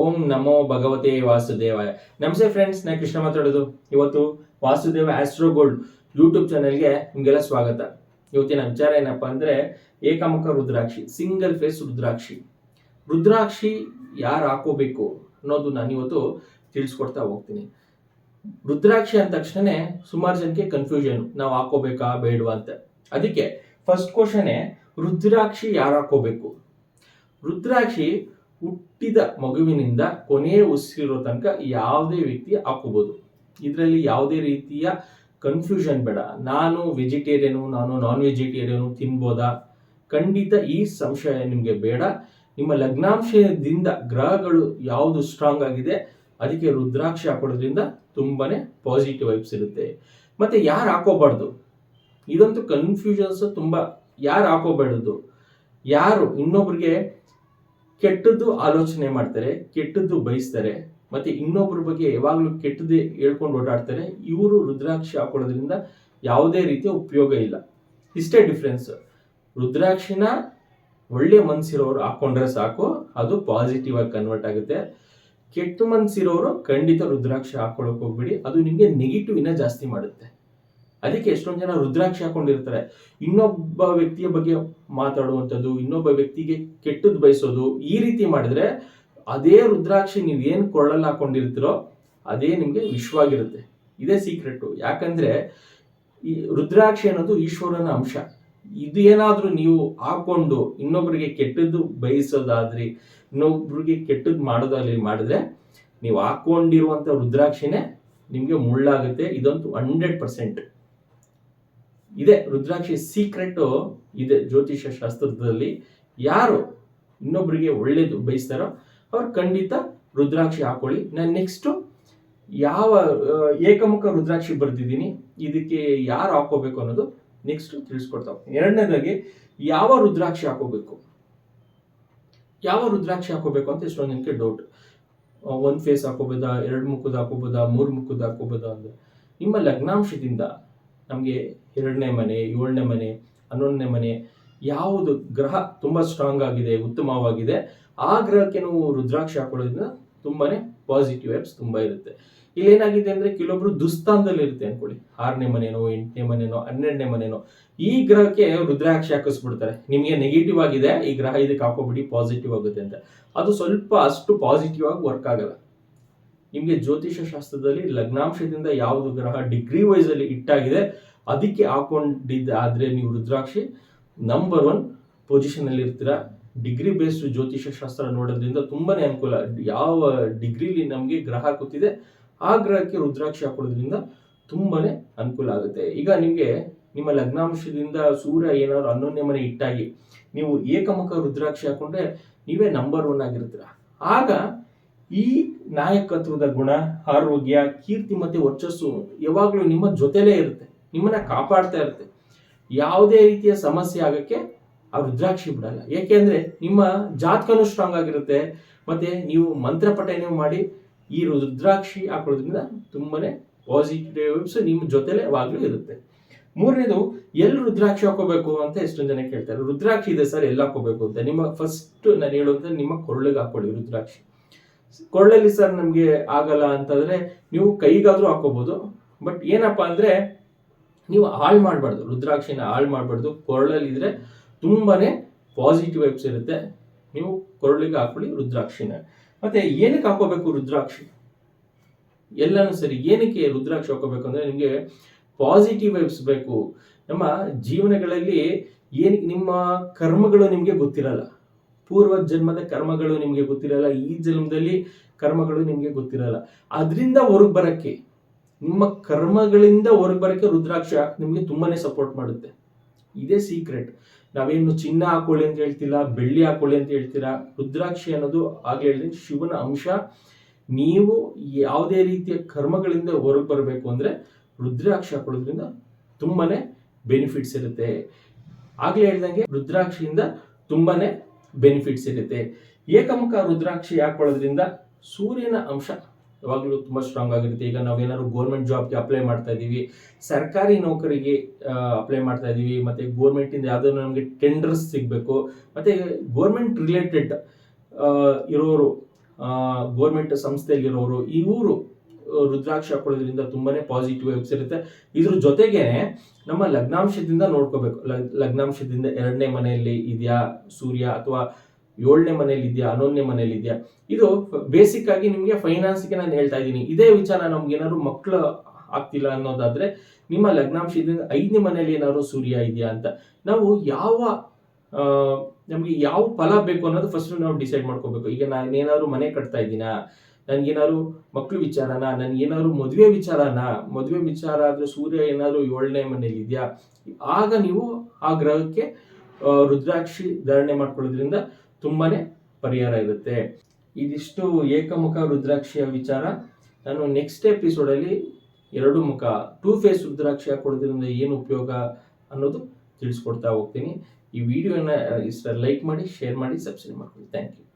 ಓಂ ನಮೋ ಭಗವತೆ ವಾಸುದೇವಾಯ. ನಮಸ್ತೆ ಫ್ರೆಂಡ್ಸ್ ನಾನು ಕೃಷ್ಣ ಮಾತಾಡೋದು. ಇವತ್ತು ವಾಸುದೇವ ಆಸ್ಟ್ರೋ ಗೋಲ್ಡ್ ಯೂಟ್ಯೂಬ್ ಚಾನೆಲ್ಗೆ ನಿಮಗೆಲ್ಲ ಸ್ವಾಗತ. ಇವತ್ತಿನ ವಿಚಾರ ಏನಪ್ಪ ಅಂದರೆ ಏಕಮುಖ ರುದ್ರಾಕ್ಷಿ ಸಿಂಗಲ್ ಫೇಸ್ ರುದ್ರಾಕ್ಷಿ. ರುದ್ರಾಕ್ಷಿ ಯಾರು ಹಾಕೋಬೇಕು ಅನ್ನೋದು ನಾನು ಇವತ್ತು ತಿಳಿಸ್ಕೊಡ್ತಾ ಹೋಗ್ತೀನಿ. ರುದ್ರಾಕ್ಷಿ ಅಂದ ತಕ್ಷಣ ಸುಮಾರು ಜನಕ್ಕೆ ಕನ್ಫ್ಯೂಷನ್ ನಾವು ಹಾಕೋಬೇಕಾ, ಬೇಡವಾ ಅಂತ. ಅದಕ್ಕೆ ಫಸ್ಟ್ ಕ್ವಶನೇ ರುದ್ರಾಕ್ಷಿ ಯಾರು ಹಾಕೋಬೇಕು? ರುದ್ರಾಕ್ಷಿ ಹುಟ್ಟಿದ ಮಗುವಿನಿಂದ ಕೊನೆಯ ಉಸಿರಿರೋ ತನಕ ಯಾವುದೇ ವ್ಯಕ್ತಿ ಹಾಕೋಬಹುದು ಇದರಲ್ಲಿ ಯಾವುದೇ ರೀತಿಯ ಕನ್ಫ್ಯೂಷನ್ ಬೇಡ. ನಾನು ವೆಜಿಟೇರಿಯನು ನಾನು ನಾನ್ ವೆಜಿಟೇರಿಯನು ತಿನ್ಬೋದಾ? ಖಂಡಿತ ಈ ಸಂಶಯ ನಿಮಗೆ ಬೇಡ. ನಿಮ್ಮ ಲಗ್ನಾಂಶದಿಂದ ಗ್ರಹಗಳು ಯಾವುದು ಸ್ಟ್ರಾಂಗ್ ಆಗಿದೆ, ಅದಕ್ಕೆ ರುದ್ರಾಕ್ಷಿ ಹಾಕೊಳ್ಳೋದ್ರಿಂದ ತುಂಬಾನೇ ಪಾಸಿಟಿವ್ ವೈಬ್ಸ್ ಇರುತ್ತೆ. ಮತ್ತೆ ಯಾರು ಹಾಕೋಬಾರ್ದು ಇದಂತೂ ಕನ್ಫ್ಯೂಷನ್ಸ್ ತುಂಬ ಯಾರು ಹಾಕೋಬಾರ್ದು ಯಾರು? ಇನ್ನೊಬ್ರಿಗೆ ಕೆಟ್ಟದ್ದು ಆಲೋಚನೆ ಮಾಡ್ತಾರೆ, ಕೆಟ್ಟದ್ದು ಬಯಸ್ತಾರೆ, ಮತ್ತೆ ಇನ್ನೊಬ್ಬರ ಬಗ್ಗೆ ಯಾವಾಗಲೂ ಕೆಟ್ಟದ್ದೇ ಹೇಳ್ಕೊಂಡು ಓಡಾಡ್ತಾರೆ, ಇವರು ರುದ್ರಾಕ್ಷಿ ಹಾಕೊಳ್ಳೋದ್ರಿಂದ ಯಾವುದೇ ರೀತಿಯ ಉಪಯೋಗ ಇಲ್ಲ. ಇಷ್ಟೇ ಡಿಫ್ರೆನ್ಸ್ ರುದ್ರಾಕ್ಷಿನ ಒಳ್ಳೆ ಮನ್ಸಿರೋರು ಹಾಕೊಂಡ್ರೆ ಸಾಕು, ಅದು ಪಾಸಿಟಿವ್ ಆಗಿ ಕನ್ವರ್ಟ್ ಆಗುತ್ತೆ. ಕೆಟ್ಟ ಮನ್ಸಿರೋರು ಖಂಡಿತ ರುದ್ರಾಕ್ಷಿ ಹಾಕೊಳಕ್ ಹೋಗ್ಬಿಡಿ, ಅದು ನಿಮಗೆ ನೆಗೆಟಿವ್ ಇನ್ನ ಜಾಸ್ತಿ ಮಾಡುತ್ತೆ. ಅದಕ್ಕೆ ಎಷ್ಟೊಂದು ಜನ ರುದ್ರಾಕ್ಷಿ ಹಾಕೊಂಡಿರ್ತಾರೆ. ಇನ್ನೊಬ್ಬ ವ್ಯಕ್ತಿಯ ಬಗ್ಗೆ ಮಾತಾಡುವಂಥದ್ದು, ಇನ್ನೊಬ್ಬ ವ್ಯಕ್ತಿಗೆ ಕೆಟ್ಟದ್ದು ಬಯಸೋದು, ಈ ರೀತಿ ಮಾಡಿದ್ರೆ ಅದೇ ರುದ್ರಾಕ್ಷಿ ನೀವು ಏನು ಕೊಳ್ಳಲ್ಲಿ ಹಾಕೊಂಡಿರ್ತೀರೋ ಅದೇ ನಿಮಗೆ ವಿಶ್ವವಾಗಿರುತ್ತೆ ಇದೇ ಸೀಕ್ರೆಟ್ ಯಾಕಂದ್ರೆ ಈ ರುದ್ರಾಕ್ಷಿ ಅನ್ನೋದು ಈಶ್ವರನ ಅಂಶ. ಇದು ಏನಾದರೂ ನೀವು ಹಾಕೊಂಡು ಇನ್ನೊಬ್ಬರಿಗೆ ಕೆಟ್ಟದ್ದು ಬಯಸೋದಾದ್ರಿ, ಇನ್ನೊಬ್ರಿಗೆ ಕೆಟ್ಟದ್ದು ಮಾಡೋದಾಗ್ಲಿ ಮಾಡಿದ್ರೆ ನೀವು ಹಾಕೊಂಡಿರುವಂತ ರುದ್ರಾಕ್ಷಿನೇ ನಿಮಗೆ ಮುಳ್ಳಾಗುತ್ತೆ. ಇದಂತೂ ಹಂಡ್ರೆಡ್ ಪರ್ಸೆಂಟ್ ಇದೆ. ರುದ್ರಾಕ್ಷಿ ಸೀಕ್ರೆಟ್ ಇದೆ ಜ್ಯೋತಿಷ ಶಾಸ್ತ್ರದಲ್ಲಿ. ಯಾರು ಇನ್ನೊಬ್ಬರಿಗೆ ಒಳ್ಳೇದು ಬಯಸ್ತಾರೋ ಅವ್ರು ಖಂಡಿತ ರುದ್ರಾಕ್ಷಿ ಹಾಕೊಳ್ಳಿ. ನಾನು ನೆಕ್ಸ್ಟು ಯಾವ ಏಕಮುಖ ರುದ್ರಾಕ್ಷಿ ಬರ್ದಿದ್ದೀನಿ, ಇದಕ್ಕೆ ಯಾರು ಹಾಕೋಬೇಕು ಅನ್ನೋದು ನೆಕ್ಸ್ಟ್ ತಿಳಿಸ್ಕೊಡ್ತಾ ಎರಡನೇದಾಗಿ ಯಾವ ರುದ್ರಾಕ್ಷಿ ಹಾಕೋಬೇಕು ಯಾವ ರುದ್ರಾಕ್ಷಿ ಹಾಕೋಬೇಕು ಅಂತ ಎಷ್ಟೊಂದು ನಿಮಗೆ ಡೌಟ್ ಒಂದು ಫೇಸ್ ಹಾಕೋಬೋದಾ ಎರಡು ಮುಖದ ಹಾಕೋಬೋದಾ ಮೂರು ಮುಖದ ಹಾಕೋಬೋದಾ ಅಂದ್ರೆ ನಿಮ್ಮ ಲಗ್ನಾಂಶದಿಂದ ನಮಗೆ ಎರಡನೇ ಮನೆ, ಏಳನೇ ಮನೆ, ಹನ್ನೊಂದನೇ ಮನೆ ಯಾವುದು ಗ್ರಹ ತುಂಬ ಸ್ಟ್ರಾಂಗ್ ಆಗಿದೆ, ಉತ್ತಮವಾಗಿದೆ. ಆ ಗ್ರಹಕ್ಕೆ ನಾವು ರುದ್ರಾಕ್ಷಿ ಹಾಕೊಳ್ಳೋದ್ರಿಂದ ತುಂಬಾ ಪಾಸಿಟಿವ್ ವೈಬ್ಸ್ ತುಂಬ ಇರುತ್ತೆ. ಇಲ್ಲಿ ಏನಾಗಿದೆ ಅಂದ್ರೆ ಕೆಲವೊಬ್ರು ದುಸ್ಥಾನದಲ್ಲಿ ಇರುತ್ತೆ ಅನ್ಕೊಳ್ಳಿ. ಆರನೇ ಮನೆನೋ, ಎಂಟನೇ ಮನೆನೋ, ಹನ್ನೆರಡನೇ ಮನೆನೋ. ಈ ಗ್ರಹಕ್ಕೆ ರುದ್ರಾಕ್ಷಿ ಹಾಕಿಸ್ಬಿಡ್ತಾರೆ. ನಿಮಗೆ ನೆಗೆಟಿವ್ ಆಗಿದೆ, ಈ ಗ್ರಹ ಇದಕ್ಕೆ ಹಾಕೋಬಿಡಿ ಪಾಸಿಟಿವ್ ಆಗುತ್ತೆ ಅಂತ. ಅದು ಸ್ವಲ್ಪ ಅಷ್ಟು ಪಾಸಿಟಿವ್ ಆಗಿ ವರ್ಕ್ ಆಗಲ್ಲ. ನಿಮಗೆ ಜ್ಯೋತಿಷ ಶಾಸ್ತ್ರದಲ್ಲಿ ಲಗ್ನಾಂಶದಿಂದ ಯಾವುದು ಗ್ರಹ ಡಿಗ್ರಿ ವೈಸ್ ಅಲ್ಲಿ ಇಟ್ಟಾಗಿದೆ ಅದಕ್ಕೆ ಹಾಕೊಂಡಿದ್ದ ಆದರೆ ನೀವು ರುದ್ರಾಕ್ಷಿ ನಂಬರ್ ಒನ್ ಪೊಸಿಷನ್ ಅಲ್ಲಿ ಇರ್ತೀರಾ. ಡಿಗ್ರಿ ಬೇಸ್ಡ್ ಜ್ಯೋತಿಷ ಶಾಸ್ತ್ರ ನೋಡೋದ್ರಿಂದ ತುಂಬಾನೇ ಅನುಕೂಲ. ಯಾವ ಡಿಗ್ರಿಲಿ ನಮಗೆ ಗ್ರಹ ಕೂತಿದೆ ಆ ಗ್ರಹಕ್ಕೆ ರುದ್ರಾಕ್ಷಿ ಹಾಕೊಳ್ಳೋದ್ರಿಂದ ತುಂಬಾನೇ ಅನುಕೂಲ ಆಗುತ್ತೆ. ಈಗ ನಿಮಗೆ ನಿಮ್ಮ ಲಗ್ನಾಂಶದಿಂದ ಸೂರ್ಯ ಏನಾದ್ರು ಹನ್ನೊಂದನೇ ಮನೆ ಇಟ್ಟಾಗಿ ನೀವು ಏಕಮುಖ ರುದ್ರಾಕ್ಷಿ ಹಾಕೊಂಡ್ರೆ ನೀವೇ ನಂಬರ್ ಒನ್ ಆಗಿರ್ತೀರ. ಆಗ ಈ ನಾಯಕತ್ವದ ಗುಣ, ಆರೋಗ್ಯ, ಕೀರ್ತಿ ಮತ್ತೆ ವರ್ಚಸ್ಸು ಯಾವಾಗಲೂ ನಿಮ್ಮ ಜೊತೆಲೇ ಇರುತ್ತೆ. ನಿಮ್ಮನ್ನ ಕಾಪಾಡ್ತಾ ಇರುತ್ತೆ. ಯಾವುದೇ ರೀತಿಯ ಸಮಸ್ಯೆ ಆಗಕ್ಕೆ ಆ ರುದ್ರಾಕ್ಷಿ ಬಿಡಲ್ಲ. ಏಕೆಂದ್ರೆ ನಿಮ್ಮ ಜಾತಕನೂ ಸ್ಟ್ರಾಂಗ್ ಆಗಿರುತ್ತೆ. ಮತ್ತೆ ನೀವು ಮಂತ್ರ ಮಾಡಿ ಈ ರುದ್ರಾಕ್ಷಿ ಹಾಕೊಳ್ಳೋದ್ರಿಂದ ತುಂಬಾನೇ ಪಾಸಿಟಿವ್ಸ್ ನಿಮ್ಮ ಜೊತೆಲೇ ಯಾವಾಗಲೂ ಇರುತ್ತೆ. ಮೂರನೇದು ಎಲ್ಲಿ ರುದ್ರಾಕ್ಷಿ ಹಾಕೋಬೇಕು ಅಂತ ಎಷ್ಟೊಂದು ಜನ ಕೇಳ್ತಾರೆ. ರುದ್ರಾಕ್ಷಿ ಇದೆ ಸರ್ ಎಲ್ಲ ಹಾಕೋಬೇಕು ಅಂತ. ನಿಮ್ಮ ಫಸ್ಟ್ ನಾನು ಹೇಳೋದು ನಿಮ್ಮ ಕೊರಳಿಗೆ ಹಾಕೊಳ್ಳಿ ರುದ್ರಾಕ್ಷಿ. ಕೊರಳಲ್ಲಿ ಸರ್ ನಮಗೆ ಆಗಲ್ಲ ಅಂತಂದ್ರೆ ನೀವು ಕೈಗಾದ್ರೂ ಹಾಕೋಬಹುದು ಬಟ್ ಏನಪ್ಪಾ ಅಂದ್ರೆ ನೀವು ಹಾಳು ಮಾಡಬಾರ್ದು. ರುದ್ರಾಕ್ಷಿನ ಹಾಳು ಮಾಡಬಾರ್ದು. ಕೊರಳಲ್ಲಿ ಇದ್ರೆ ತುಂಬಾನೇ ಪಾಸಿಟಿವ್ ವೈಬ್ಸ್ ಇರುತ್ತೆ. ನೀವು ಕೊರಳಿಗೆ ಹಾಕೊಳ್ಳಿ ರುದ್ರಾಕ್ಷಿನ. ಮತ್ತೆ ಏನಕ್ಕೆ ಹಾಕೋಬೇಕು ರುದ್ರಾಕ್ಷಿ? ಎಲ್ಲನೂ ಸರಿ. ಏನಕ್ಕೆ ರುದ್ರಾಕ್ಷಿ ಹಾಕೋಬೇಕು ಅಂದ್ರೆ ನಿಮಗೆ ಪಾಸಿಟಿವ್ ವೈಬ್ಸ್ ಬೇಕು. ನಮ್ಮ ಜೀವನಗಳಲ್ಲಿ ಏನ್ ನಿಮ್ಮ ಕರ್ಮಗಳು ನಿಮಗೆ ಗೊತ್ತಿರಲ್ಲ. ಪೂರ್ವ ಜನ್ಮದ ಕರ್ಮಗಳು ನಿಮಗೆ ಗೊತ್ತಿರಲ್ಲ, ಈ ಜನ್ಮದಲ್ಲಿ ಕರ್ಮಗಳು ನಿಮಗೆ ಗೊತ್ತಿರಲ್ಲ. ಅದರಿಂದ ಹೊರಗೆ ಬರೋಕ್ಕೆ, ನಿಮ್ಮ ಕರ್ಮಗಳಿಂದ ಹೊರಗೆ ಬರಕ್ಕೆ ರುದ್ರಾಕ್ಷ ನಿಮಗೆ ತುಂಬಾನೇ ಸಪೋರ್ಟ್ ಮಾಡುತ್ತೆ. ಇದೇ ಸೀಕ್ರೆಟ್ ನಾವೇನು ಚಿನ್ನ ಹಾಕೊಳ್ಳಿ ಅಂತ ಹೇಳ್ತಿಲ್ಲ ಬೆಳ್ಳಿ ಹಾಕೊಳ್ಳಿ ಅಂತ ಹೇಳ್ತೀರಾ, ರುದ್ರಾಕ್ಷಿ ಅನ್ನೋದು ಆಗ್ಲೇ ಹೇಳಿದ್ರೆ ಶಿವನ ಅಂಶ. ನೀವು ಯಾವುದೇ ರೀತಿಯ ಕರ್ಮಗಳಿಂದ ಹೊರಗೆ ಬರಬೇಕು ಅಂದರೆ ರುದ್ರಾಕ್ಷಿ ಹಾಕೊಳ್ಳೋದ್ರಿಂದ ತುಂಬಾನೇ ಬೆನಿಫಿಟ್ಸ್ ಇರುತ್ತೆ. ಆಗ್ಲೇ ಹೇಳ್ದಂಗೆ ರುದ್ರಾಕ್ಷಿಯಿಂದ ತುಂಬಾನೇ ಬೆನಿಫಿಟ್ಸ್ ಇರುತ್ತೆ. ಏಕಮುಖ ರುದ್ರಾಕ್ಷಿ ಹಾಕೊಳ್ಳೋದ್ರಿಂದ ಸೂರ್ಯನ ಅಂಶ ಯಾವಾಗಲೂ ತುಂಬ ಸ್ಟ್ರಾಂಗ್ ಆಗಿರುತ್ತೆ. ಈಗ ನಾವೇನಾದ್ರು ಗೋರ್ಮೆಂಟ್ ಜಾಬ್ಗೆ ಅಪ್ಲೈ ಮಾಡ್ತಾ ಇದ್ದೀವಿ ಸರ್ಕಾರಿ ನೌಕರಿಗೆ ಅಪ್ಲೈ ಮಾಡ್ತಾ ಇದ್ದೀವಿ ಮತ್ತೆ ಗೋರ್ಮೆಂಟ್ ಇಂದ ಯಾವ್ದಾದ್ರು ನಮಗೆ ಟೆಂಡರ್ಸ್ ಸಿಗಬೇಕು, ಮತ್ತೆ ಗೋರ್ಮೆಂಟ್ ರಿಲೇಟೆಡ್ ಇರೋರು ಗೋರ್ಮೆಂಟ್ ಸಂಸ್ಥೆಯಲ್ಲಿರೋರು, ಇವರು ರುದ್ರಾಕ್ಷ ಹಾಕೊಳ್ಳೋದ್ರಿಂದ ತುಂಬಾನೇ ಪಾಸಿಟಿವ್ ವೈಬ್ಸ್ ಇರುತ್ತೆ. ಇದ್ರ ಜೊತೆಗೆ ನಮ್ಮ ಲಗ್ನಾಂಶದಿಂದ ನೋಡ್ಕೋಬೇಕು. ಲಗ್- ಲಗ್ನಾಂಶದಿಂದ ಎರಡನೇ ಮನೆಯಲ್ಲಿ ಇದೆಯಾ ಸೂರ್ಯ ಅಥವಾ ಏಳನೇ ಮನೆಯಲ್ಲಿ ಇದೆಯಾ, ಹನ್ನೊಂದನೇ ಮನೆಯಲ್ಲಿ ಇದೆಯಾ? ಇದು ಬೇಸಿಕ್ ಆಗಿ ನಿಮಗೆ ಫೈನಾನ್ಸ್ಗೆ ನಾನು ಹೇಳ್ತಾ ಇದ್ದೀನಿ. ಇದೇ ವಿಚಾರ ನಮ್ಗೆ ಏನಾದ್ರು ಮಕ್ಕಳು ಆಗ್ತಿಲ್ಲ ಅನ್ನೋದಾದ್ರೆ ನಿಮ್ಮ ಲಗ್ನಾಂಶದಿಂದ ಐದನೇ ಮನೆಯಲ್ಲಿ ಏನಾದ್ರು ಸೂರ್ಯ ಇದೆಯಾ ಅಂತ. ನಾವು ಯಾವ ನಮ್ಗೆ ಯಾವ ಫಲ ಬೇಕು ಅನ್ನೋದು ಫಸ್ಟ್ ನಾವು ಡಿಸೈಡ್ ಮಾಡ್ಕೋಬೇಕು. ಈಗ ನಾನು ಏನಾದ್ರು ಮನೆ ಕಟ್ತಾ ಇದ್ದೀನಾ? ನನ್ಗೇನಾದ್ರು ಮಕ್ಕಳು ವಿಚಾರನ? ನನಗೇನಾದ್ರು ಮದುವೆ ವಿಚಾರನ? ಮದುವೆ ವಿಚಾರ ಆದರೆ ಸೂರ್ಯ ಏನಾದರೂ ಏಳನೇ ಮನೇಲಿ ಇದೆಯಾ ಆಗ ನೀವು ಆ ಗ್ರಹಕ್ಕೆ ರುದ್ರಾಕ್ಷಿ ಧಾರಣೆ ಮಾಡ್ಕೊಳ್ಳೋದ್ರಿಂದ ತುಂಬಾನೇ ಪರಿಹಾರ ಇರುತ್ತೆ. ಇದಿಷ್ಟು ಏಕಮುಖ ರುದ್ರಾಕ್ಷಿಯ ವಿಚಾರ. ನಾನು ನೆಕ್ಸ್ಟ್ ಎಪಿಸೋಡಲ್ಲಿ ಎರಡು ಮುಖ ಟೂ ಫೇಸ್ ರುದ್ರಾಕ್ಷಿ ಹಾಕೊಳ್ಳೋದ್ರಿಂದ ಏನು ಉಪಯೋಗ ಅನ್ನೋದು ತಿಳಿಸ್ಕೊಡ್ತಾ ಹೋಗ್ತೀನಿ. ಈ ವಿಡಿಯೋನ ಇಷ್ಟ ಲೈಕ್ ಮಾಡಿ ಶೇರ್ ಮಾಡಿ ಸಬ್ಸ್ಕ್ರೈಬ್ ಮಾಡ್ಕೊಳ್ಳಿ. Thank you